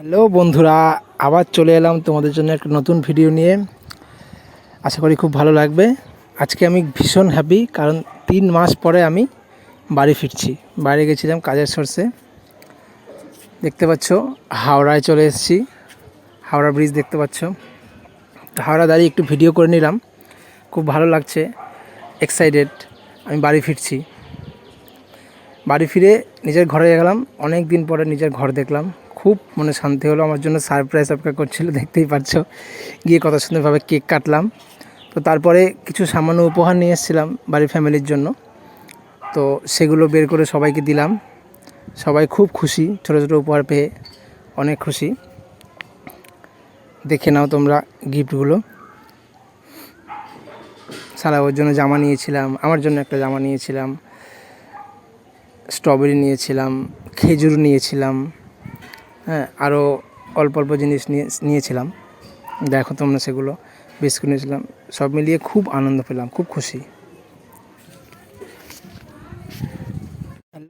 Hello বন্ধুরা, আবার চলে এলাম তোমাদের জন্য একটা নতুন ভিডিও নিয়ে। আশা করি খুব ভালো লাগবে। আজকে আমি ভীষণ হ্যাপি কারণ তিন মাস পরে আমি বাড়ি ফিরছি। বাইরে গেছিলাম কাজের সোর্সে দেখতে পাচ্ছ, হাওড়ায় চলে এসেছি। হাওড়া ব্রিজ দেখতে পাচ্ছ। হাওড়া দাঁড়িয়ে একটু ভিডিও করে নিলাম। খুব ভালো লাগছে এক্সাইটেড আমি বাড়ি ফিরছি। বাড়ি ফিরে নিজের ঘরে গেলাম। অনেক দিন পরে নিজের ঘর দেখলাম। খুব মনে শান্তি হলো। আমার জন্য সারপ্রাইজ অপেক্ষা করছিল, দেখতেই পাচ্ছ গিয়ে কত সুন্দরভাবে কেক কাটলাম। তো তারপরে কিছু সামান্য উপহার নিয়ে এসেছিলাম বাড়ির ফ্যামিলির জন্য। তো সেগুলো বের করে সবাইকে দিলাম। সবাই খুব খুশি, ছোটো ছোটো উপহার পেয়ে অনেক খুশি। দেখে নাও তোমরা গিফটগুলো সারা ওর জন্য জামা নিয়েছিলাম। আমার জন্য একটা জামা নিয়েছিলাম। স্ট্রবেরি নিয়েছিলাম, খেজুর নিয়েছিলাম হ্যাঁ আরও অল্প অল্প জিনিস নিয়ে, নিয়েছিলাম। দেখো তোমরা সেগুলো, বিস্কুট নিয়েছিলাম, সব মিলিয়ে খুব আনন্দ পেলাম, খুব খুশি।